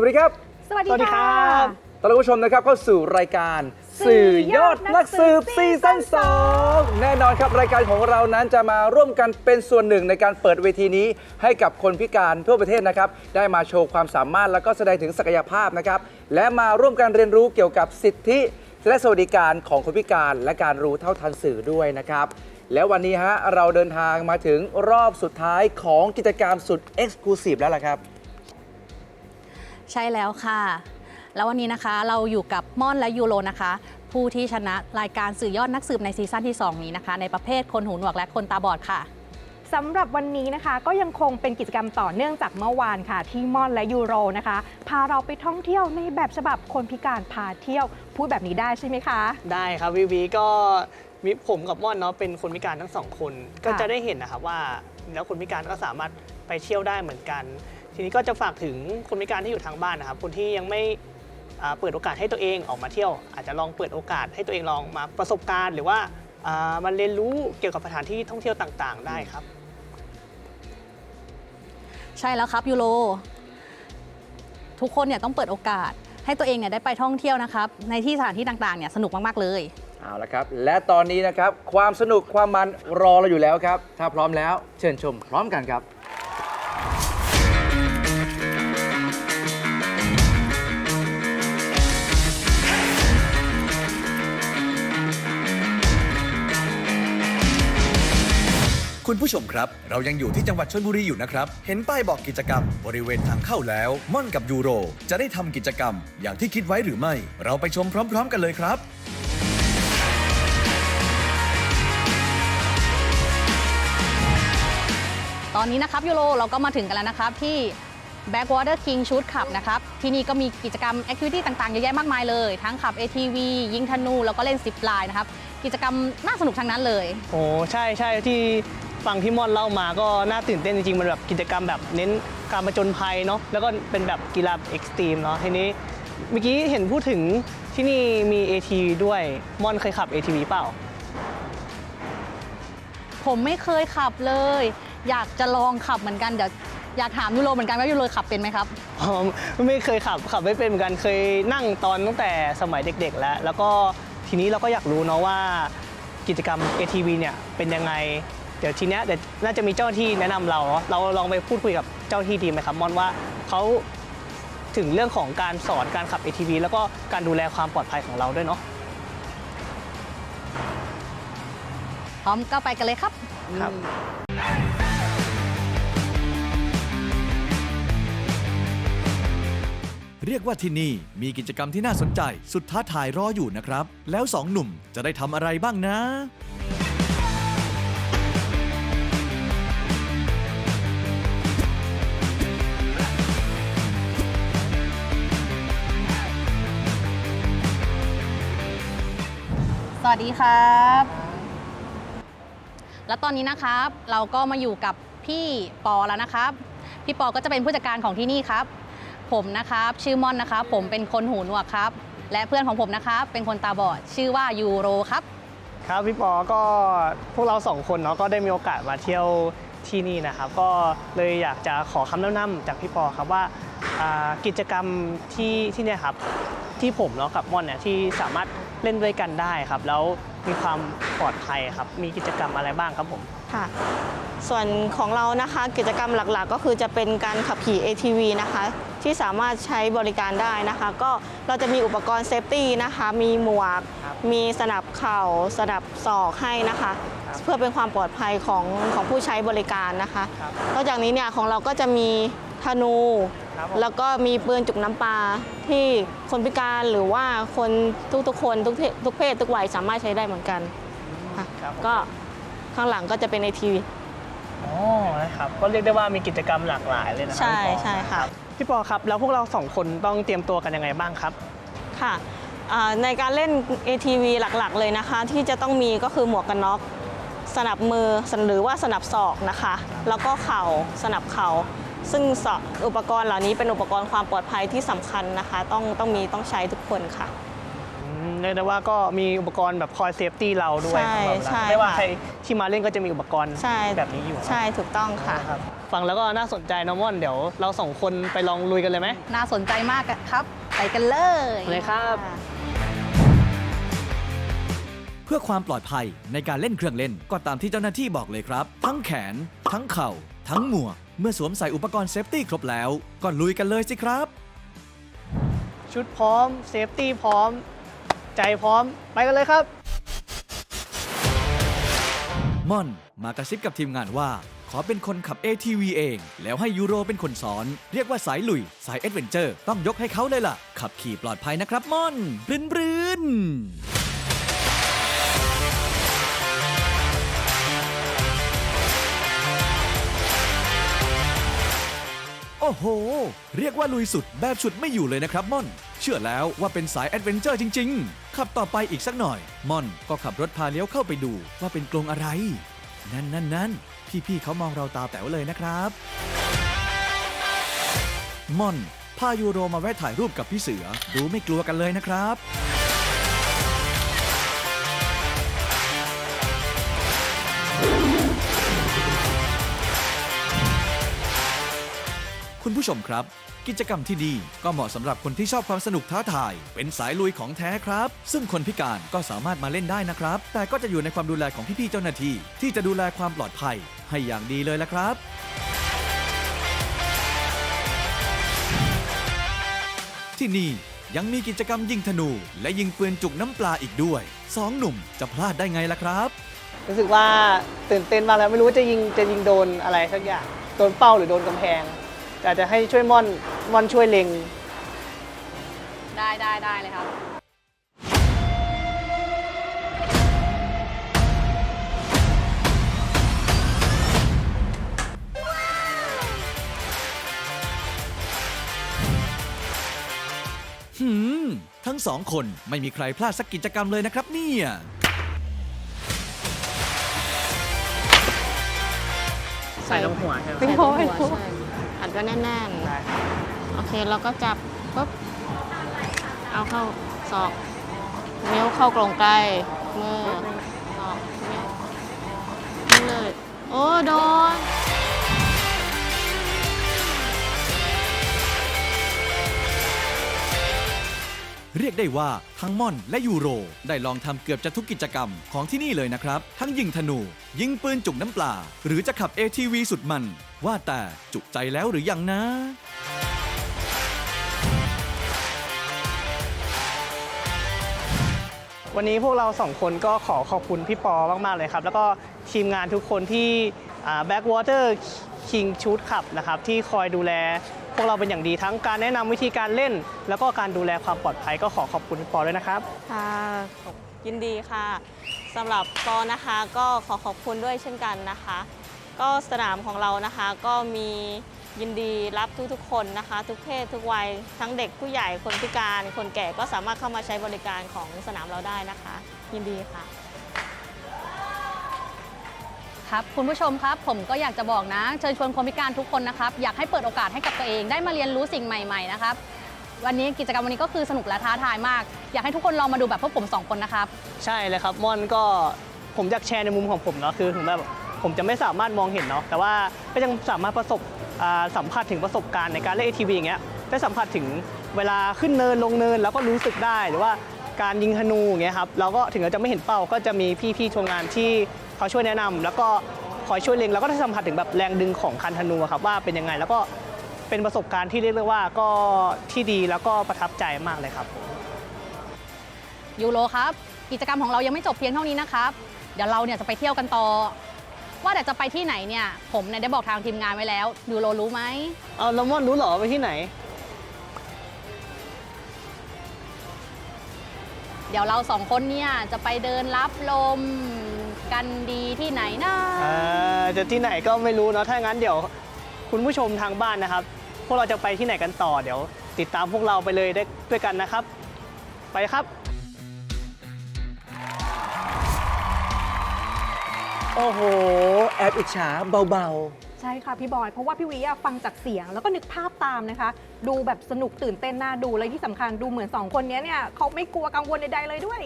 วัสดีครับสวัสดีสวัสดีครัค่ะบต้อนรับผู้ชมนะครับเข้าสู่รายการสื่สื่ออยออดดนันักกสืสืบบซีซีซั่ซั่นนสองแน่นอนครับรายการของเรานั้นจะมาร่วมกันเป็นส่วนหนึ่งในการเปิดเวทีนี้ ให้กับคนพิการทั่วประเทศนะครับ ได้มาโชว์ความสามารถแล้วก็แสดงถึงศักยภาพนะครับ และมาร่วมกันเรียนรู้เกี่ยวกับสิทธิ และสวัสดิการของคนพิการและการรู้เท่าทันสื่อด้วยนะครับ แล้ววันนี้ฮะเราเดินทางมาถึงรอบสุดท้ายของกิจกรรมสุดเอ็กซ์คลูซีฟแล้วล่ะครับ ใช่แล้วค่ะ แล้ววันนี้นะคะเราอยู่กับม่อนและยูโรนะคะ ผู้ที่ชนะรายการสื่อยอดนักสืบในซีซั่นที่ 2 นี้นะคะ ในประเภทคนหูหนวกและคนตาบอดค่ะสำหรับวันนี้นะคะก็ยังคงเป็นกิจกรรมต่อเนื่องจากเมื่อวานค่ะ ที่ม่อนและยูโรนะคะ พาเราไปท่องเที่ยวในแบบฉบับคนพิการพาเที่ยว พูดแบบนี้ได้ใช่ไหมคะ ได้ครับวีวีก็มีผมกับม่อนเนาะเป็นคนพิการทั้งสองคน ก็จะได้เห็นนะครับว่าแล้วคนพิการก็สามารถไปเที่ยวได้เหมือนกัน ทีนี้ก็จะฝากถึงคนพิการที่อยู่ทางบ้านนะครับ คนที่ยังไม่อ่าเปิดโอกาสให้ตัวเองออกมาเที่ยว อาจจะลองเปิดโอกาสให้ตัวเองลองมาประสบการณ์ หรือว่าอ่ามาเรียนรู้เกี่ยวกับสถานที่ท่องเที่ยวต่างๆ ได้ครับ ใช่แล้วครับยูโรทุกคนเนี่ยต้องเปิดโอกาสให้ตัวเองเนี่ยได้ไปท่องเที่ยวนะครับ ในที่สถานที่ต่างๆเนี่ยสนุกมากๆเลยเอาละครับ และตอนนี้นะครับ ความสนุกความมันรอเราอยู่แล้วครับ ถ้าพร้อมแล้ว เชิญชมพร้อมกันครับ คุณผู้ชมครับ เรายังอยู่ที่จังหวัดชลบุรีอยู่นะครับ เห็นป้ายบอกกิจกรรม บริเวณทางเข้าแล้ว ม่อนกับยูโร จะได้ทำกิจกรรม อย่างที่คิดไว้หรือไม่ เราไปชมพร้อม ๆ กันเลยครับ ตอนนี้นะครับยูโรเราก็มาถึงกันแล้วนะครับที่ Backwater King Shoot Club นะครับ ที่นี่ก็มีกิจกรรมแอคทิวิตี้ต่างๆ เยอะแยะมากมายเลย ทั้งขับ ATV ยิงธนู แล้วก็เล่นซิปไลน์นะครับ กิจกรรมน่าสนุกทั้งนั้นเลย โอ้ใช่ใช่ที่ ฟังที่ม่อนเล่ามาก็น่าตื่นเต้นจริงๆ มันแบบกิจกรรมแบบเน้นการประจนภัยเนาะแล้วก็เป็นแบบกีฬาเอ็กซ์ตรีมเนาะทีนี้เมื่อกี้เห็นพูดถึงที่นี่มี ATV ด้วยม่อนเคยขับ ATV เปล่า ผมไม่เคยขับเลย อยากจะลองขับเหมือนกันเดี๋ยวอยากถามยูโรเหมือนกันว่ายูโรขับเป็นไหมครับอ๋อไม่เคยขับขับไม่เป็นเหมือนกันเคยนั่งตอนตั้งแต่สมัยเด็ก ๆ แล้ว แล้วก็ทีนี้เราก็อยากรู้เนาะว่ากิจกรรม ATV เนี่ยเป็นยังไง เดี๋ยวทีเนี้ยเดี๋ยวน่าจะมีเจ้าหน้าที่แนะนำเราเนอะเราลองไปพูดคุยกับเจ้าหน้าที่ดีไหมครับมอนว่าเขาถึงเรื่องของการสอนการขับ ATV แล้วก็การดูแลความปลอดภัยของเราด้วยเนาะ พร้อมก็ไปกันเลยครับ ครับ เรียกว่าที่นี่มีกิจกรรมที่น่าสนใจ สุดท้าทายรออยู่นะครับ แล้วสองหนุ่มจะได้ทำอะไรบ้างนะ วัสดีครับ และตอนนี้นะครับ เราก็มาอยู่กับพี่ปอแล้วนะครับ พี่ปอก็จะเป็นผู้จัดการของที่นี่ครับ ผมนะครับชื่อม่อนนะครับ ผมเป็นคนหูหนวกครับ และเพื่อนของผมนะครับ เป็นคนตาบอดชื่อว่ายูโรครับ ครับพี่ปอก็พวกเราสองคนเนาะก็ได้มีโอกาสมาเที่ยวที่นี่นะครับ ก็เลยอยากจะขอคำแนะนำจากพี่ปอครับว่าอ่ากิจกรรมที่ที่เนี่ยครับที่ผมเนาะกับม่อนเนี่ยที่สามารถ เล่นด้วยกันได้ครับ แล้วมีความปลอดภัยครับ มีกิจกรรมอะไรบ้างครับผม ค่ะ ส่วนของเรานะคะกิจกรรมหลักๆ ก็คือจะเป็นการขับขี่ ATV นะคะ ที่สามารถใช้บริการได้นะคะ ก็เราจะมีอุปกรณ์เซฟตี้นะคะ มีหมวกครับมีสนับเข่า สนับศอกให้นะคะ เพื่อเป็นความปลอดภัยของของผู้ใช้บริการนะคะครับนอกจากนี้เนี่ยของเราก็จะมีธนู ครับผม แล้วก็มีปืนจุกน้ำปลาที่คนพิการหรือว่าคนทุกๆคนทุกเพศทุกเพศทุกวัยสามารถใช้ได้เหมือนกันค่ะครับผมก็ข้างหลังก็จะเป็นในทีวีอ๋อนะครับก็เรียกได้ว่ามีกิจกรรมหลากหลายเลยนะครัใช่พี่ปอใช่ค่ะพี่ปอครับแล้วพวกเราสองคนต้องเตรียมตัวกันยังไงบ้างครับ ค่ะอ่าในการเล่น ATV หลักๆ เลยนะคะ ที่จะต้องมีก็คือหมวกกันน็อกสนับมือหรือว่าสนับศอกนะคะ แล้วก็เข่าสนับเข่า ซึ่งสอุปกรณ์เหล่านี้เป็นอุปกรณ์ความปลอดภัยที่สำคัญนะคะ ต้องต้องมีต้องใช้ทุกคนค่ะอืมเรียกได้ว่าก็มีอุปกรณ์แบบคอยเซฟตี้เราด้วยใช่ของเรานะใช่ไม่ว่าค่ะใครที่มาเล่นก็จะมีอุปกรณ์ใช่แบบนี้อยู่ ใช่ถูกต้องค่ะครับฟังแล้วก็น่าสนใจนะม่อนเดี๋ยวเราสองคนไปลองลุยกันเลยไหมน่าสนใจมากอะครับ ไปกันเลยเลยครับ เพื่อความปลอดภัยในการเล่นเครื่องเล่นก็ตามที่เจ้าหน้าที่บอกเลยครับ ทั้งแขน ทั้งเข่า ทั้งหมวก เมื่อสวมใส่อุปกรณ์เซฟตี้ครบแล้ว ก็ลุยกันเลยสิครับ ชุดพร้อม เซฟตี้พร้อม ใจพร้อม ไปกันเลยครับ ม่อนมากระซิบกับทีมงานว่า ขอเป็นคนขับ ATV เอง แล้วให้ยูโรเป็นคนสอน เรียกว่าสายลุย สายเอดเวนเจอร์ ต้องยกให้เขาเลยล่ะ ขับขี่ปลอดภัยนะครับม่อนบรืนบรืน โอ้โห เรียกว่าลุยสุดแบบสุดไม่อยู่เลยนะครับม่อน เชื่อแล้วว่าเป็นสายแอดเวนเจอร์จริง ๆ ขับต่อไปอีกสักหน่อย ม่อนก็ขับรถพาเลี้ยวเข้าไปดูว่าเป็นกรงอะไร นั่นนั่นนั่นพี่ๆเขามองเราตาแต๋วเลยนะครับ ม่อนพายูโรมาแวะถ่ายรูปกับพี่เสือ ดูไม่กลัวกันเลยนะครับ คุณผู้ชมครับ กิจกรรมที่ดีก็เหมาะสำหรับคนที่ชอบความสนุกท้าทาย เป็นสายลุยของแท้ครับ ซึ่งคนพิการก็สามารถมาเล่นได้นะครับ แต่ก็จะอยู่ในความดูแลของพี่ๆเจ้าหน้าที่ ที่จะดูแลความปลอดภัย ให้อย่างดีเลยละครับ ที่นี่ยังมีกิจกรรมยิงธนู และยิงปืนจุกน้ำปลาอีกด้วยสองหนุ่มจะพลาดได้ไงล่ะครับ รู้สึกว่าตื่นเต้นมากแล้วไม่รู้ว่าจะยิงจะยิงโดนอะไรสักอย่าง โดนเป้าหรือโดนกำแพง แต่อาจจะให้ช่วยม่อนม่อนช่วยเล็ง ได้ได้ได้เลยครับ หืม ทั้งสองคนไม่มีใครพลาดสักกิจกรรมเลยนะครับเนี่ย ใส่ลงหัวใช่ไหมใส่ตรงหัวใช่อั ดไว้แน่นได้ๆโอเคเราก็จับปุ๊บ เอาเข้าศอก นิ้วเข้ากรงไกลมือศอกนิ้วนี่เลย โอ้โดน เรียกได้ว่าทั้งม่อนและยูโร ได้ลองทำเกือบจะทุกกิจกรรมของที่นี่เลยนะครับ ทั้งยิงธนู ยิงปืนจุกน้ำปลา หรือจะขับ ATV สุดมัน ว่าแต่จุใจแล้วหรือยังนะ วันนี้พวกเราสองคนก็ขอขอบคุณพี่ปอมาก ๆ เลยครับ แล้วก็ทีมงานทุกคนที่ Backwater King Shoot ขับนะครับ ที่คอยดูแลพวกเราเป็นอย่างดีทั้งการแนะนำวิธีการเล่น แล้วก็การดูแลความปลอดภัยก็ขอขอบคุณพี่ปอด้วยนะครับ ค่ะขอบยินดีค่ะสำหรับปอนะคะก็ขอขอบคุณด้วยเช่นกันนะคะ ก็สนามของเรานะคะก็มียินดีรับทุกๆคนนะคะ ทุกเพศทุกวัยทั้งเด็กผู้ใหญ่คนพิการ คนแก่ก็สามารถเข้ามาใช้บริการของสนามเราได้นะคะ ยินดีค่ะ ครับคุณผู้ชมครับ ผมก็อยากจะบอกนะ เชิญชวนคนพิการทุกคนนะครับ อยากให้เปิดโอกาสให้กับตัวเองได้มาเรียนรู้สิ่งใหม่ ๆ นะครับ วันนี้กิจกรรมวันนี้ก็คือสนุกและท้าทายมาก อยากให้ทุกคนลองมาดูแบบพวกผมสองคนนะครับ ใช่เลยครับม่อนก็ผมอยากแชร์ในมุมของผมเนาะคือถึงแบบ ผมจะไม่สามารถมองเห็นเนาะแต่ว่าก็ยังสามารถประสบสัมผัสถึงประสบการณ์ในการเล่น ATV อย่างเงี้ยได้สัมผัสถึงเวลาขึ้นเนินลงเนินแล้วก็รู้สึกได้หรือว่าการยิงธนูอย่างเงี้ยครับเราก็ถึงเราจะไม่เห็นเป้าก็จะมีพี่ๆชมงานที่เขาช่วยแนะนำแล้วก็คอยช่วยเล็งแล้วก็ได้สัมผัสถึงแบบแรงดึงของคันธนูครับว่าเป็นยังไงแล้วก็เป็นประสบการณ์ที่เรียกได้ว่าก็ที่ดีแล้วก็ประทับใจมากเลยครับยูโรครับ กิจกรรมของเรายังไม่จบเพียงเท่านี้นะครับ เดี๋ยวเราเนี่ยจะไปเที่ยวกันต่อ ว่าแต่จะไปที่ไหนเนี่ย ผมเนี่ยได้บอกทางทีมงานไว้แล้วยูโรรู้ไหมเอาแล้วม่อนรู้เหรอไปที่ไหน เดี๋ยวเราสองคนเนี่ยจะไปเดินรับลมกันดีที่ไหนนะอ่าจะที่ไหนก็ไม่รู้เนาะถ้างั้นเดี๋ยว คุณผู้ชมทางบ้านนะครับ พวกเราจะไปที่ไหนกันต่อเดี๋ยว ติดตามพวกเราไปเลยได้ด้วยกันนะครับ ไปครับ โอ้โห แอบอิจฉาเบา ใช่ค่ะพี่บอย เพราะว่าพี่วีอะฟังจากเสียง แล้วก็นึกภาพตามนะคะ ดูแบบสนุกตื่นเต้นน่าดูเลยที่สำคัญดูเหมือนสองคนนี้เนี่ยเขาไม่กลัวกังวลใดๆเลยด้วย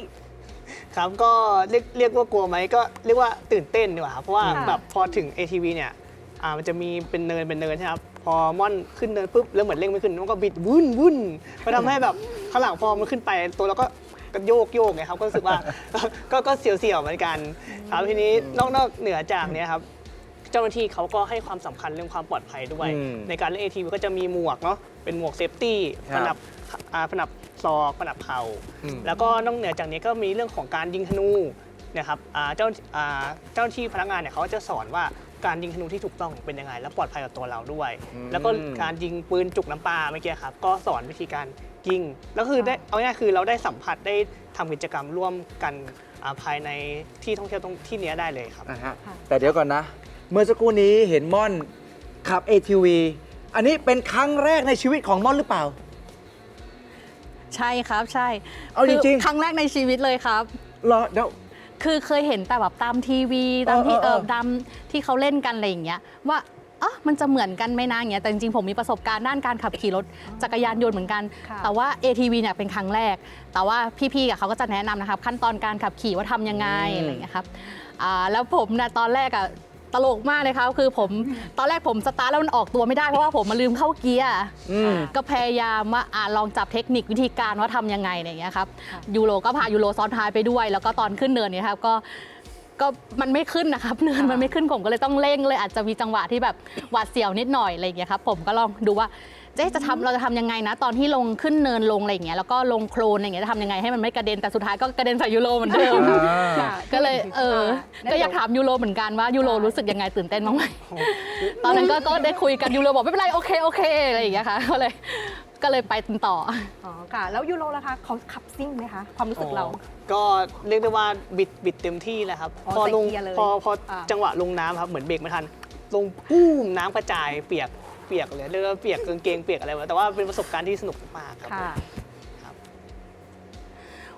ครับก็เรียกเรียกว่ากลัวไหมก็เรียกว่าตื่นเต้นดีกว่าครับเพราะว่าค่ะ แบบพอถึง ATV เนี่ยอ่ามันจะมีเป็นเนินเป็นเนินใช่ไหมครับพอม่อนขึ้นเนินปุ๊บแล้วเหมือนเร่งไม่ขึ้นมันก็บิดวุ่นวุ่นก็ทำให้แบบข้างหลังพอมันขึ้นไปตัวเราก็ ก็โยกโยกไงครับก็รู้สึกว่า ก็ก็เสียวๆเหมือนกันครับทีนี้นอกนอกเหนือจากเนี้ยครับเจ้าหน้าที่เขาก็ให้ความสำคัญเรื่องความปลอดภัยด้วย อืมในการเล่น ATV ก็จะมีหมวกเนาะเป็นหมวกเซฟตี้ครับผนับอ่าผนับศอกผนับเข่า อืม แล้วก็นอกเหนือจากนี้ก็มีเรื่องของการยิงธนูนะครับอ่าเจ้าอ่าเจ้าหน้าที่พนักงานเนี่ยเขาจะสอนว่าการยิงธนูที่ถูกต้องเป็นยังไง และปลอดภัยกับตัวเราด้วย อืม แล้วก็การยิงปืนจุกน้ำปลาเมื่อกี้ครับก็สอนวิธีการ ยิงแล้วคือได้เอาง่ายๆคือเราได้สัมผัสได้ทำกิจกรรมร่วมกันอ่าภายในที่ท่องเที่ยวตรงที่เนี้ยได้เลยครับๆนะฮะค่ะแต่เดี๋ยวก่อนนะ เมื่อสักครู่นี้เห็นม่อนขับ ATV อันนี้เป็นครั้งแรกในชีวิตของม่อนหรือเปล่า ใช่ครับใช่เอาจริงๆคือครั้งแรกในชีวิตเลยครับเหรอเดี๋ยวคือเคยเห็นแต่แบบตามทีวีตามที่เออเอเอออตามที่เขาเล่นกันอะไรอย่างเงี้ยว่า อ๋อมันจะเหมือนกันไหมนะอย่างเงี้ยแต่จริงๆผมมีประสบการณ์ด้านการขับขี่รถจักรยานยนต์เหมือนกัน ค่ะแต่ว่า ATV เนี่ยเป็นครั้งแรก แต่ว่าพี่ๆกับเขาก็จะแนะนำนะครับ ขั้นตอนการขับขี่ว่าทำยังไงอืม อะไรอย่างเงี้ยครับอ่าแล้วผมเนี่ยตอนแรกอะตลกมากเลยครับคือผมตอนแรกผมสตาร์ทแล้วมันออกตัวไม่ได้เพราะว่าผมมาลืมเข้าเกียร์ อืม ก็พยายามว่าอ่าลองจับเทคนิควิธีการว่าทำยังไงอะไรอย่างเงี้ยครับค่ะ ยูโรก็พายูโรซ้อนท้ายไปด้วย แล้วก็ตอนขึ้นเนินเนี่ยครับก็ ก็มันไม่ขึ้นนะครับเนินมันไม่ขึ้นผมก็เลยต้องเร่งเลยอาจจะมีจังหวะที่แบบหวาดเสียวนิดหน่อยอะไรอย่างเงี้ยครับผมก็ลองดูว่าเจ๊จะทำเราจะทำยังไงนะ ตอนที่ลงขึ้นเนินลงอะไรอย่างเงี้ยแล้วก็ลงโคลนอะไรอย่างเงี้ยจะทำยังไงให้มันไม่กระเด็นแต่สุดท้ายก็กระเด็นใส่ยูโรเหมือนเดิมอ่าก็เลยเออนั่นก็อยากเดี๋ยวถามยูโรเหมือนกันว่ายูโรรู้สึกยังไงตื่นเต้นบ้างไหมตอนนั้นก็ก็ได้คุยกันยูโรบอกไม่เป็นไรโอเคโอเคอะไรอย่างเงี้ยค่ะก็เลย ก็เลยไปต่อ อ๋อค่ะ แล้วยูโรล่ะคะเขาขับซิ่งไหมคะ ความรู้สึกเรา ก็เรียกได้ว่าบิดบิดเต็มที่แล้วครับ อ๋อพอลงใส่เกียร์เลยพอพออ่าจังหวะลงน้ำครับเหมือนเบรกไม่ทัน ลงปุ้มน้ำกระจายเปียกเปียกเลยเรียกว่าเปียกกางเกงเปียกอะไรวะแต่ว่าเป็นประสบการณ์ที่สนุกมากครับค่ะ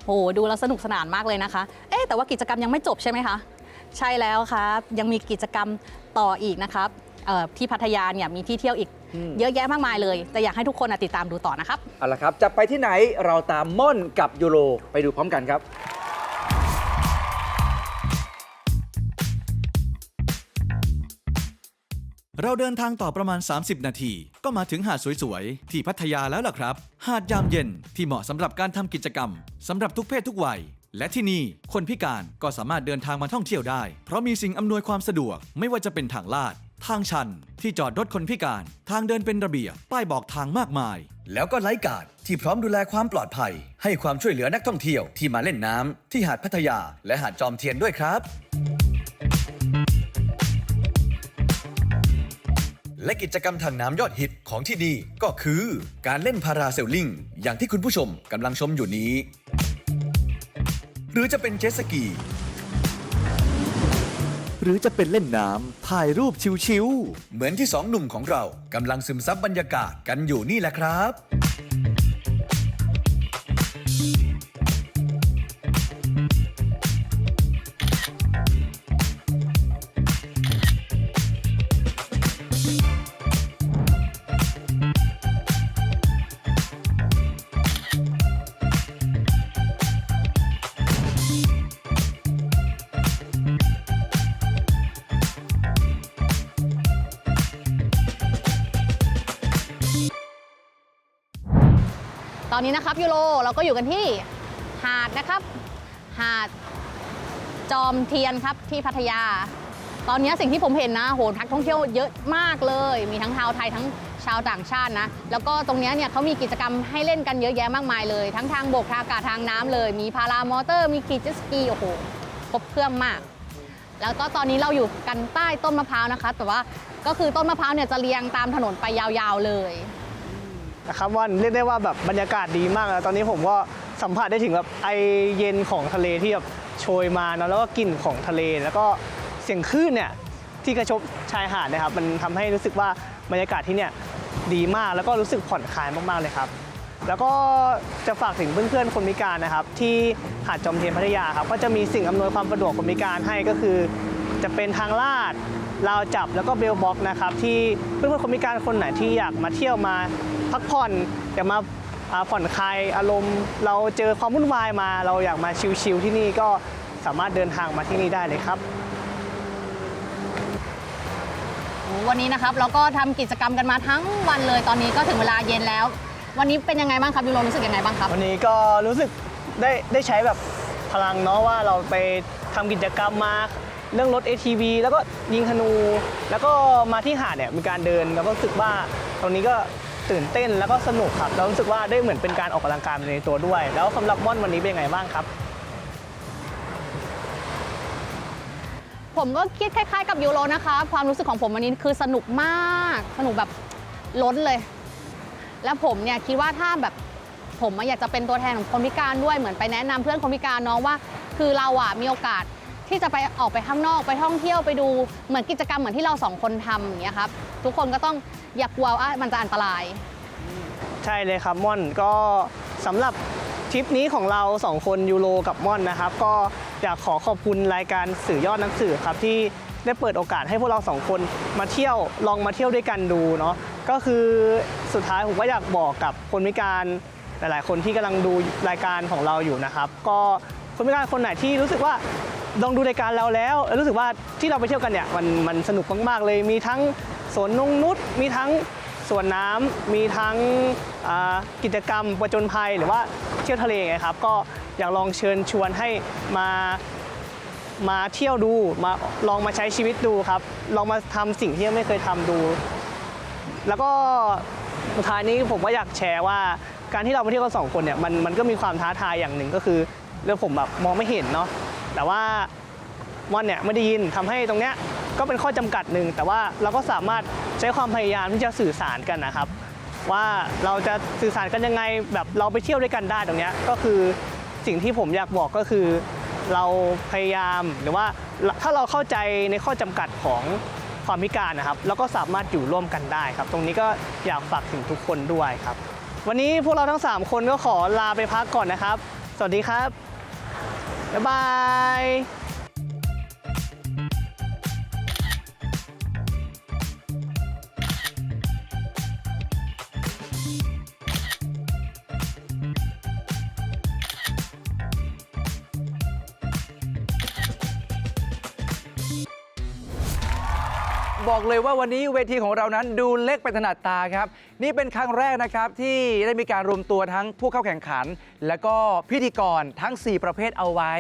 โอ้โหดูแล้วสนุกสนานมากเลยนะคะ เอ๊ะแต่ว่ากิจกรรมยังไม่จบใช่ไหมคะ ใช่แล้วครับ ยังมีกิจกรรมต่ออีกนะครับ เอ่อที่พัทยาเนี่ยมีที่เที่ยวอีกอืม เยอะแยะมากมายเลย แต่อยากให้ทุกคนน่ะติดตามดูต่อนะครับ เอาละครับ จะไปที่ไหนเราตามม่อนกับยูโรไปดูพร้อมกันครับ เราเดินทางต่อประมาณ 30 นาที ก็มาถึงหาดสวยๆ ที่พัทยาแล้วล่ะครับ หาดยามเย็นที่เหมาะสำหรับการทำกิจกรรมสำหรับทุกเพศทุกวัย และที่นี่คนพิการก็สามารถเดินทางมาท่องเที่ยวได้ เพราะมีสิ่งอำนวยความสะดวกไม่ว่าจะเป็นทางลาด ทางชันที่จอดรถคนพิการ ทางเดินเป็นระเบียบ ป้ายบอกทางมากมาย แล้วก็ไลฟ์การ์ดที่พร้อมดูแลความปลอดภัย ให้ความช่วยเหลือนักท่องเที่ยวที่มาเล่นน้ำที่หาดพัทยา และหาดจอมเทียนด้วยครับ และกิจกรรมทางน้ำยอดฮิตของที่นี่ก็คือ การเล่นพาราเซลลิงอย่างที่คุณผู้ชมกำลังชมอยู่นี้ หรือจะเป็นเจ็ตสกี หรือจะเป็นเล่นน้ำถ่ายรูปชิวๆ เหมือนที่สองหนุ่มของเรากำลังซึมซับบรรยากาศกันอยู่นี่แหละครับ อนนี้นะครับยูโรเราก็อยู่กันที่หาดนะครับ หาดจอมเทียนครับที่พัทยา ตอนนี้สิ่งที่ผมเห็นนะโหนักท่องเที่ยวเยอะมากเลย มีทั้งชาวไทยทั้งชาวต่างชาตินะ แล้วก็ตรงเนี้ยเนี่ยเขามีกิจกรรมให้เล่นกันเยอะแยะมากมายเลย ทั้งทางบกทางอากาศทางน้ำเลย มีพารามอเตอร์ มีขี่เจ็ตสกีโอ้โหครบเครื่องมาก แล้วก็ตอนนี้เราอยู่กันใต้ต้นมะพร้าวนะคะ แต่ว่าก็คือต้นมะพร้าวเนี่ยจะเรียงตามถนนไปยาวๆเลย นะครับว่านเรียกได้ว่าแบบบรรยากาศดีมากแล้วตอนนี้ผมก็สัมผัสได้ถึงแบบไอเย็นของทะเลที่แบบโชยมาเนอะแล้วก็กลิ่นของทะเล แล้วก็เสียงคลื่นเนี่ยที่กระทบชายหาดนะครับ มันทำให้รู้สึกว่าบรรยากาศที่เนี่ยดีมากแล้วก็รู้สึกผ่อนคลายมากๆเลยครับ แล้วก็จะฝากถึงเพื่อนๆคนพิการนะครับ ที่หาดจอมเทียนพัทยาครับก็จะมีสิ่งอำนวยความสะดวกคนพิการให้ก็คือ จะเป็นทางลาดราวจับแล้วก็เบลบ็อกนะครับที่เพื่อนๆคนพิการคนไหนที่อยากมาเที่ยวมา พักผ่อนอยากมาอ่าผ่อนคลายอารมณ์ เราเจอความวุ่นวายมา เราอยากมาชิลๆที่นี่ก็สามารถเดินทางมาที่นี่ได้เลยครับวันนี้นะครับเราก็ทำกิจกรรมกันมาทั้งวันเลยตอนนี้ก็ถึงเวลาเย็นแล้ว วันนี้เป็นยังไงบ้างครับยูโรรู้สึกยังไงบ้างครับ วันนี้ก็รู้สึกได้ได้ใช้แบบพลังเนาะว่าเราไปทำกิจกรรมมาเรื่องรถ ATV แล้วก็ยิงธนู แล้วก็มาที่หาดเนี่ยมีการเดินแล้วก็รู้สึกว่าตรงนี้ก็ ตื่นเต้นแล้วก็สนุกครับแล้วรู้สึกว่าได้เหมือนเป็นการออกกำลังกายในตัวด้วย แล้วสำหรับม่อนวันนี้เป็นยังไงบ้างครับ ผมก็คิดคล้ายๆ กับยูโรนะคะ ความรู้สึกของผมวันนี้คือสนุกมาก สนุกแบบล้นเลย แล้วผมเนี่ยคิดว่าถ้าแบบผมอยากจะเป็นตัวแทนของคนพิการด้วยเหมือนไปแนะนำเพื่อนคนพิการน้องว่า คือเราอะมีโอกาสที่จะไปออกไปข้างนอกไปท่องเที่ยวไปดูเหมือนกิจกรรมเหมือนที่เราสองคนทำอย่างเงี้ยครับทุกคนก็ต้อง อย่ากลัวว่ามันจะอันตราย ใช่เลยครับม่อนก็สำหรับทริปนี้ของเราสองคนยูโรกับม่อนนะครับ ก็อยากขอขอบคุณรายการสื่อยอดนักสื่อครับที่ได้เปิดโอกาสให้พวกเราสองคนมาเที่ยวลองมาเที่ยวด้วยกันดูเนาะก็คือสุดท้ายผมก็อยากบอกกับคนพิการหลาย ๆ คนที่กำลังดูรายการของเราอยู่นะครับ ก็คนพิการคนไหนที่รู้สึกว่าลองดูรายการเราแล้วแล้วรู้สึกว่าที่เราไปเที่ยวกันเนี่ยมันมันสนุกมาก ๆ เลยมีทั้ง สวนนงนุษมีทั้งสวนน้ำมีทั้งกิจกรรมประจนภัยหรือว่าเที่ยวทะเลไงครับ ก็อยากลองเชิญชวนให้มามาเที่ยวดูมาลองมาใช้ชีวิตดูครับ ลองมาทำสิ่งที่ยังไม่เคยทำดู แล้วก็สุดท้ายนี้ผมก็อยากแชร์ว่าการที่เรามาเที่ยวกันสองคนเนี่ยมันมันก็มีความท้าทายอย่างหนึ่งก็คือเรื่องผมแบบมองไม่เห็นเนาะแต่ว่าม่อนเนี่ยไม่ได้ยินทำให้ตรงเนี้ย ก็เป็นข้อจำกัดหนึ่งแต่ว่าเราก็สามารถใช้ความพยายามที่จะสื่อสารกันนะครับ ว่าเราจะสื่อสารกันยังไงแบบเราไปเที่ยวด้วยกันได้ตรงนี้ก็คือสิ่งที่ผมอยากบอกก็คือ เราพยายามหรือว่าถ้าเราเข้าใจในข้อจำกัดของความพิการนะครับ แล้วก็สามารถอยู่ร่วมกันได้ครับ ตรงนี้ก็อยากฝากถึงทุกคนด้วยครับ วันนี้พวกเราทั้ง 3 คนก็ขอลาไปพักก่อนนะครับ สวัสดีครับบ๊ายบาย บอกเลยว่าวันนี้เวทีของเรานั้นดูเล็กไปถนัดตาครับ นี่เป็นครั้งแรกนะครับที่ได้มีการรวมตัวทั้งผู้เข้าแข่งขัน และก็พิธีกรทั้ง 4 ประเภทเอาไว้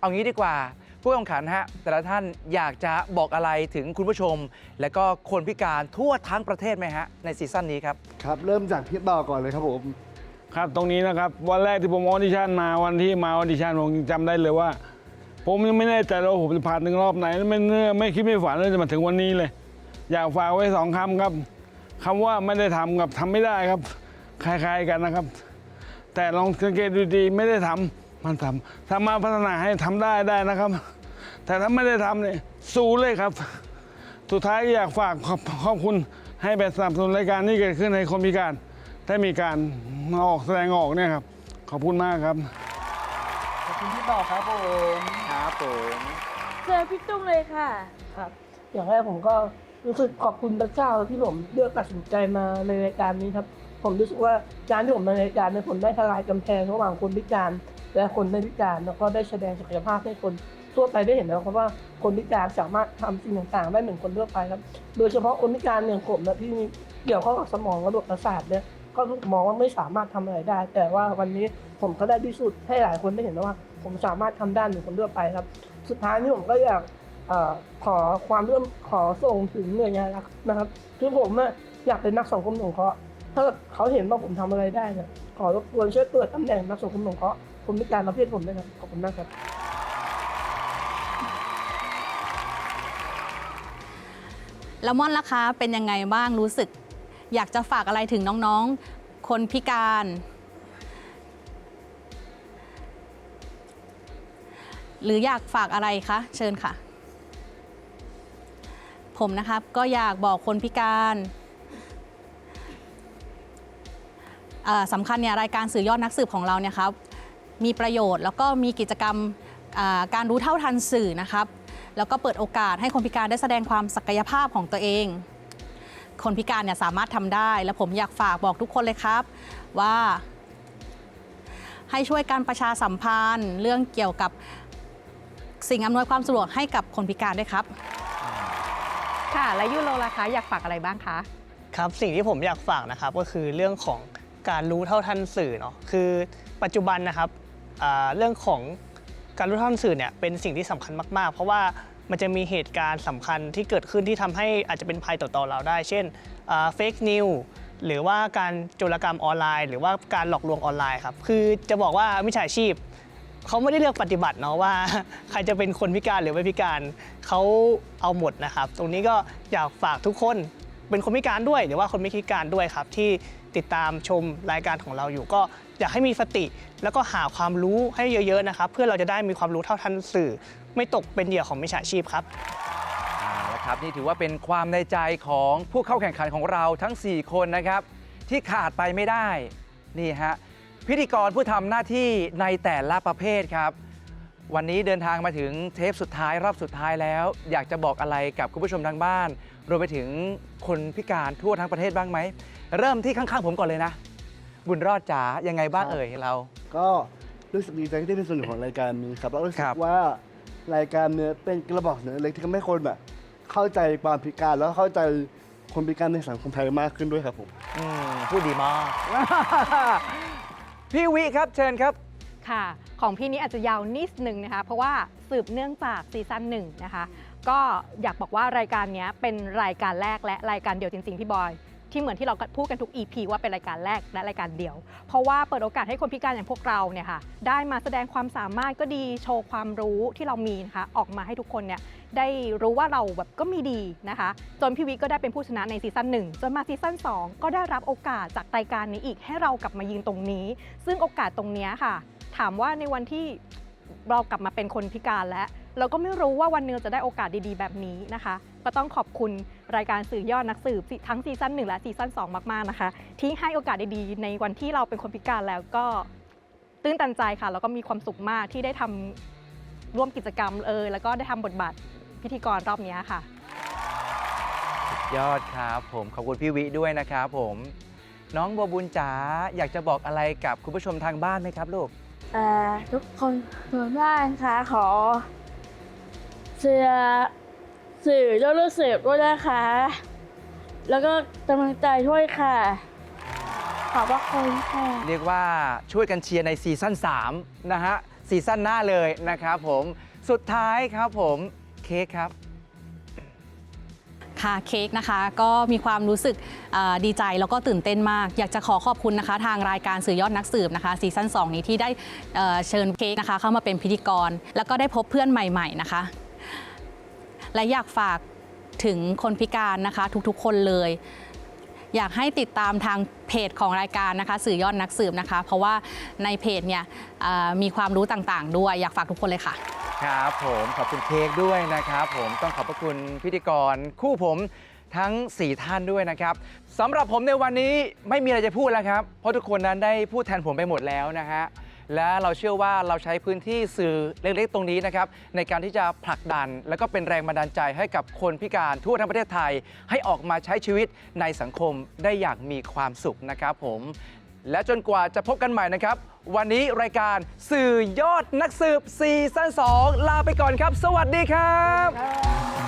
เอางี้ดีกว่า ผู้แข่งขันฮะแต่ละท่านอยากจะบอกอะไรถึงคุณผู้ชม และก็คนพิการทั่วทั้งประเทศไหมฮะในซีซั่นนี้ครับ ครับ เริ่มจากพี่ต่อก่อนเลยครับผม ครับตรงนี้นะครับวันแรกที่ผมออดิชั่นมาวันที่มาออดิชั่นผมยังจำได้เลยว่า ผมยังไม่แน่ใจเลยว่าผมจะผ่านถึงรอบไหนไม่เนื่อไม่คิดไม่ฝันเลยจะมาถึงวันนี้เลย อยากฝากไว้สองคำครับคำว่าไม่ได้ทำกับทำไม่ได้ครับ คล้ายๆกันนะครับ แต่ลองสังเกตดูดีไม่ได้ทำมันทำถ้ามาพัฒนาให้ทำได้ได้นะครับ แต่ถ้าไม่ได้ทำเนี่ยสู้เลยครับ สุดท้ายอยากฝากขอบขอบคุณให้แบบสนับสนุนรายการนี้เกิดขึ้นให้คนพิการได้มีการออกแสดงออกเนี่ยครับ ขอบคุณมากครับ ขอบคุณพี่ต่อครับผมครับผม เจอพี่ตุ้มเลยค่ะ ครับ อย่างแรกผมก็ รู้สึกขอบคุณพระเจ้าที่ผมเลือกตัดสินใจมาในรายการนี้ครับ ผมรู้สึกว่าการที่ผมมาในรายการเนี่ยผมได้ทลายกำแพงระหว่างคนพิการและคนไม่พิการแล้วก็ได้แสดงศักยภาพให้คนทั่วไปได้เห็นแล้วครับว่าคนพิการสามารถทำสิ่งต่างๆ ได้เหมือนคนทั่วไปครับ โดยเฉพาะคนพิการอย่างผมนะที่มีเกี่ยวข้องกับสมองระบบประสาทเนี่ยก็มองว่าไม่สามารถทำอะไรได้ แต่ว่าวันนี้ผมก็ได้พิสูจน์ให้หลายคนได้เห็นว่า ผมสามารถทำได้เหมือนคนทั่วไปครับ สุดท้ายนี้ผมก็อยาก ขอความร่วมขอส่งถึงหน่วยงานนะครับ คือผมอะอยากเป็นนักสังคมสงเคราะห์ถ้าเขาเห็นว่าผมทำอะไรได้เนี่ยขอรบกวนช่วยเปิดตำแหน่งนักสังคมสงเคราะห์คนพิการประเภทผมด้วยครับขอบคุณมากครับแล้วม่อนล่ะคะเป็นยังไงบ้างรู้สึก อยากจะฝากอะไรถึงน้องๆ คนพิการ หรืออยากฝากอะไรคะ เชิญค่ะ ผมนะครับก็อยากบอกคนพิการสำคัญเนี่ยรายการสื่อยอดนักสืบของเราเนี่ยครับมีประโยชน์แล้วก็มีกิจกรรมการรู้เท่าทันสื่อนะครับ แล้วก็เปิดโอกาสให้คนพิการได้แสดงความศักยภาพของตัวเอง คนพิการเนี่ยสามารถทำได้ และผมอยากฝากบอกทุกคนเลยครับว่า ให้ช่วยการประชาสัมพันธ์เรื่องเกี่ยวกับสิ่งอำนวยความสะดวกให้กับคนพิการด้วยครับ ค่ะ และยูโรล่ะคะ อยากฝากอะไรบ้างคะ ครับสิ่งที่ผมอยากฝากนะครับก็คือเรื่องของการรู้เท่าทันสื่อเนาะคือปัจจุบันนะครับอ่าเรื่องของการรู้เท่าทันสื่อเนี่ยเป็นสิ่งที่สำคัญมากๆ เพราะว่ามันจะมีเหตุการณ์สำคัญที่เกิดขึ้นที่ทำให้อาจจะเป็นภัยต่อตัวเราได้ เช่นเฟกนิวหรือว่าการโจรกรรมออนไลน์ หรือว่าการหลอกลวงออนไลน์ครับคือจะบอกว่ามิจฉาชีพ เขาไม่ได้เลือกปฏิบัติเนาะว่า ใครจะเป็นคนพิการหรือไม่พิการเขาเอาหมดนะครับ ตรงนี้ก็อยากฝากทุกคนเป็นคนพิการด้วยหรือว่าคนไม่พิการด้วยครับ ที่ติดตามชมรายการของเราอยู่ ก็อยากให้มีสติ แล้วก็หาความรู้ให้เยอะๆนะครับ เพื่อเราจะได้มีความรู้เท่าทันสื่อ ไม่ตกเป็นเหยื่อของมิจฉาชีพครับเอาละครับนี่ถือว่าเป็นความในใจของผู้เข้าแข่งขันของเราทั้ง 4 คนนะครับ ที่ขาดไปไม่ได้นี่ฮะ พิธีกรผู้ทำหน้าที่ในแต่ละประเภทครับ วันนี้เดินทางมาถึงเทปสุดท้ายรอบสุดท้ายแล้ว อยากจะบอกอะไรกับคุณผู้ชมทางบ้าน รวมไปถึงคนพิการทั่วทั้งประเทศบ้างไหม เริ่มที่ข้างๆผมก่อนเลยนะ บุญรอดจ๋ายังไงบ้างครับเอ่ยเรา ก็รู้สึกดีใจที่ได้เป็นส่วนหนึ่งของรายการนี้ครับแล้วรู้สึครักบว่ารายการเนี้ยเป็นกระบอกเสียงเล็กที่ทำให้คนแบบเข้าใจความพิการแล้วเข้าใจคนพิการในสังคมไทยมากขึ้นด้วยครับผม อืมพูดดีมาก พี่วิครับเชิญครับ ค่ะ ของพี่นี้อาจจะยาวนิดนึงนะคะ เพราะว่าสืบเนื่องจากซีซั่นหนึ่งนะคะ ก็อยากบอกว่ารายการนี้เป็นรายการแรกและรายการเดียวจริง ๆ พี่บอย ที่เหมือนที่เราพูดกันทุก EP ว่าเป็นรายการแรกและรายการเดียว เพราะว่าเปิดโอกาสให้คนพิการอย่างพวกเราเนี่ยค่ะได้มาแสดงความสามารถก็ดีโชว์ความรู้ที่เรามีนะคะออกมาให้ทุกคนเนี่ยได้รู้ว่าเราแบบก็มีดีนะคะ จนพี่วิก็ได้เป็นผู้ชนะในซีซั่นหนึ่งจนมาซีซั่น2 ก็ได้รับโอกาสจากรายการนี้อีกให้เรากลับมายืนตรงนี้ ซึ่งโอกาสตรงนี้ค่ะ ถามว่าในวันที่ เรากลับมาเป็นคนพิการแล้ว เราก็ไม่รู้ว่าวันนึงจะได้โอกาสดีๆ แบบนี้นะคะ ก็ต้องขอบคุณรายการสื่อยอดนักสืบทั้งซีซั่น1และซีซั่น2 มากๆนะคะ ที่ให้โอกาสดีๆ ในวันที่เราเป็นคนพิการแล้วก็ตื้นตันใจค่ะแล้วก็มีความสุขมากที่ได้ทำร่วมกิจกรรมเอยแล้วก็ได้ทำบทบาทพิธีกรรอบนี้ค่ะ ยอดครับผมขอบคุณพี่วิด้วยนะครับผม น้องบัวบุญจ๋าอยากจะบอกอะไรกับคุณผู้ชมทางบ้านไหมครับลูก ทุกคนส่วนบ้านค่ะขอเสือสื่อยอดเลือกสืบด้วยนะคะ แล้วก็กำลังใจด้วยค่ะ ขอบพระคุณค่ะ เรียกว่าช่วยกันเชียร์ในซีซั่น3นะฮะซีซั่นหน้าเลยนะครับผมสุดท้ายครับผมเค้กครับ ค่ะเค้กนะคะก็มีความรู้สึกดีใจแล้วก็ตื่นเต้นมาก อยากจะขอขอบคุณนะคะ ทางรายการสื่อยอดนักสืบนะคะซีซั่น2 นี้ที่ได้เชิญเค้กนะคะเข้ามาเป็นพิธีกร แล้วก็ได้พบเพื่อนใหม่ ๆนะคะ และอยากฝากถึงคนพิการนะคะทุกๆคนเลย อยากให้ติดตามทางเพจของรายการนะคะ สื่อยอดนักสืบนะคะ เพราะว่าในเพจเนี่ยเอ่อมีความรู้ต่างๆ ด้วยอยากฝากทุกคนเลยค่ะ ครับผมขอบคุณเค้กด้วยนะครับ ผมต้องขอบพระคุณพิธีกรคู่ผมทั้ง 4 ท่านด้วยนะครับสำหรับผมในวันนี้ไม่มีอะไรจะพูดแล้วครับ เพราะทุกคนนั้นได้พูดแทนผมไปหมดแล้วนะฮะ และเราเชื่อว่าเราใช้พื้นที่สื่อเล็กๆ ตรงนี้นะครับในการที่จะผลักดัน และก็เป็นแรงบันดาลใจให้กับคนพิการทั่วทั้งประเทศไทย ให้ออกมาใช้ชีวิตในสังคมได้อย่างมีความสุขนะครับผมและจนกว่าจะพบกันใหม่นะครับ วันนี้รายการสื่อยอดนักสืบซีซั่น2ลาไปก่อนครับ สวัสดีครับ